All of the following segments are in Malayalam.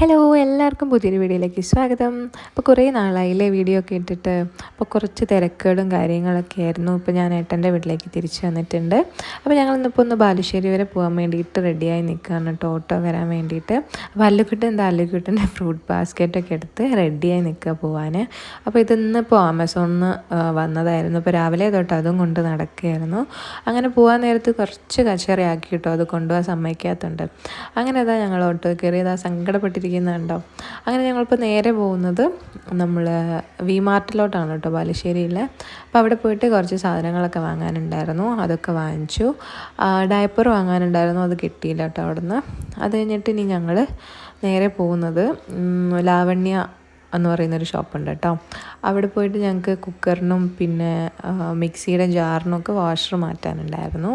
ഹലോ എല്ലാവർക്കും പുതിയൊരു വീഡിയോയിലേക്ക് സ്വാഗതം. അപ്പോൾ കുറേ നാളായില്ലേ വീഡിയോ ഒക്കെ ഇട്ടിട്ട്? അപ്പോൾ കുറച്ച് തിരക്കുകളും കാര്യങ്ങളൊക്കെ ആയിരുന്നു. ഇപ്പോൾ ഞാൻ ഏട്ടന്റെ വീട്ടിലേക്ക് തിരിച്ചു വന്നിട്ടുണ്ട്. അപ്പോൾ ഞങ്ങൾ ഇന്നിപ്പോൾ ഒന്ന് ബാലുശ്ശേരി വരെ പോകാൻ വേണ്ടിയിട്ട് റെഡിയായി നിൽക്കുകയാണ് കേട്ടോ ഓട്ടോ വരാൻ വേണ്ടിയിട്ട്. അപ്പോൾ അല്ലുക്കുട്ടൻ എന്താ അല്ലുക്കുട്ടന്റെ ഫ്രൂട്ട് ബാസ്ക്കറ്റൊക്കെ എടുത്ത് റെഡിയായി നിൽക്കുക പോകാൻ അപ്പോൾ ഇതിന്ന് ഇതിന്നിപ്പോൾ ആമസോണിൽ നിന്ന് വന്നതായിരുന്നു. ഇപ്പോൾ രാവിലെ തൊട്ട് അതും കൊണ്ട് നടക്കുകയായിരുന്നു. അങ്ങനെ പോകാൻ നേരത്ത് കുറച്ച് കച്ചറയാക്കി കേട്ടോ അത് കൊണ്ടുപോകാൻ സമ്മതിക്കാത്തുണ്ട് അങ്ങനെ അതാ ഞങ്ങൾ ഓട്ടോ കയറിയത് ആ സങ്കടപ്പെട്ടിരിക്കുന്നുണ്ടോ അങ്ങനെ ഞങ്ങളിപ്പോൾ നേരെ പോകുന്നത് നമ്മൾ വി മാർട്ടിലോട്ടാണ് കേട്ടോ ബാലുശ്ശേരിയിൽ അപ്പോൾ അവിടെ പോയിട്ട് കുറച്ച് സാധനങ്ങളൊക്കെ വാങ്ങാനുണ്ടായിരുന്നു അതൊക്കെ വാങ്ങിച്ചു. ഡയപ്പർ വാങ്ങാനുണ്ടായിരുന്നു അത് കിട്ടിയില്ല കേട്ടോ അവിടുന്ന്. അത് കഴിഞ്ഞിട്ട് ഇനി ഞങ്ങൾ നേരെ പോകുന്നത് ലാവണ്യ എന്ന് പറയുന്നൊരു ഷോപ്പുണ്ട് കേട്ടോ. അവിടെ പോയിട്ട് ഞങ്ങൾക്ക് കുക്കറിനും പിന്നെ മിക്സിയുടെ ജാറിനൊക്കെ വാഷർ മാറ്റാനുണ്ടായിരുന്നു.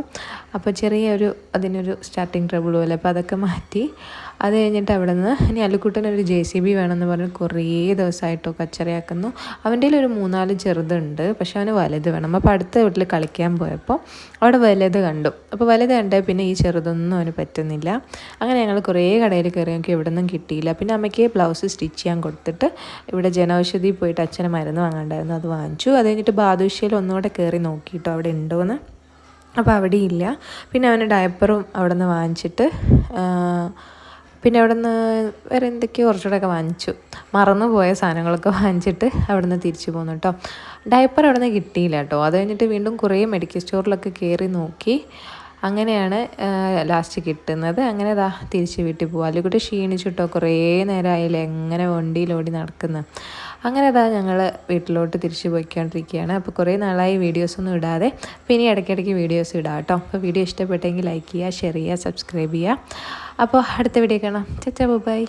അപ്പോൾ ചെറിയൊരു അതിനൊരു സ്റ്റാർട്ടിങ് ട്രബിൾ പോലെ. അപ്പോൾ അതൊക്കെ മാറ്റി അത് കഴിഞ്ഞിട്ട് അവിടെ നിന്ന് ഇനി അല്ലുക്കുട്ടനൊരു ജെ സി ബി വേണമെന്ന് പറഞ്ഞ് കുറേ ദിവസമായിട്ടോ കച്ചറയാക്കുന്നു. അവന്റെ ഒരു മൂന്നാൽ ചെറുതുണ്ട് പക്ഷെ അവന് വലുത് വേണം. അപ്പോൾ അടുത്ത വീട്ടിൽ കളിക്കാൻ പോയപ്പോൾ അവിടെ വലുത് കണ്ടു. അപ്പോൾ വലുത് കണ്ടേ പിന്നെ ഈ ചെറുതൊന്നും അവന് പറ്റുന്നില്ല. അങ്ങനെ ഞങ്ങൾ കുറേ കടയിൽ കയറി നോക്കി എവിടെ നിന്നും കിട്ടിയില്ല. പിന്നെ അമ്മയ്ക്ക് ബ്ലൗസ് സ്റ്റിച്ച് ചെയ്യാൻ കൊടുത്തിട്ട് ഇവിടെ ജനൌഷധി പോയിട്ട് അച്ഛന് മരുന്ന് വാങ്ങാണ്ടായിരുന്നു അത് വാങ്ങിച്ചു. അത് കഴിഞ്ഞിട്ട് ബാദുഷ്യയിൽ ഒന്നുകൂടെ കയറി നോക്കിയിട്ടോ അവിടെ ഉണ്ടോയെന്ന് അപ്പോൾ അവിടെ ഇല്ല. പിന്നെ അവന് ഡയപ്പറും അവിടെ നിന്ന് വാങ്ങിച്ചിട്ട് പിന്നെ അവിടെ നിന്ന് വേറെ എന്തൊക്കെയോ കുറച്ചുകൂടെയൊക്കെ വാങ്ങിച്ചു. മറന്നു പോയ സാധനങ്ങളൊക്കെ വാങ്ങിച്ചിട്ട് അവിടെ നിന്ന് തിരിച്ചു പോന്നു കേട്ടോ ഡയപ്പർ അവിടെ നിന്ന് കിട്ടിയില്ല കേട്ടോ അത് കഴിഞ്ഞിട്ട് വീണ്ടും കുറേ മെഡിക്കൽ സ്റ്റോറിലൊക്കെ കയറി നോക്കി. അങ്ങനെയാണ് ലാസ്റ്റ് കിട്ടുന്നത്. അങ്ങനെ ദാ തിരിച്ച് വീട്ടിൽ പോകുക അല്ലെങ്കിൽ ക്ഷീണിച്ചിട്ടോ കുറേ നേരമായില്ലേ എങ്ങനെ വണ്ടിയിലോടി നടക്കുന്നത് അങ്ങനെ അതാ ഞങ്ങൾ വീട്ടിലോട്ട് തിരിച്ചു പോയിക്കൊണ്ടിരിക്കുകയാണ്. അപ്പോൾ കുറേ നാളായി വീഡിയോസൊന്നും ഇടാതെ. അപ്പോൾ ഇനി ഇടയ്ക്കിടയ്ക്ക് വീഡിയോസ് ഇടാം കേട്ടോ അപ്പോൾ വീഡിയോ ഇഷ്ടപ്പെട്ടെങ്കിൽ ലൈക്ക് ചെയ്യുക ഷെയർ ചെയ്യുക സബ്സ്ക്രൈബ് ചെയ്യുക. അപ്പോൾ അടുത്ത വീഡിയോ കാണാം. ചച്ചാ ബൈ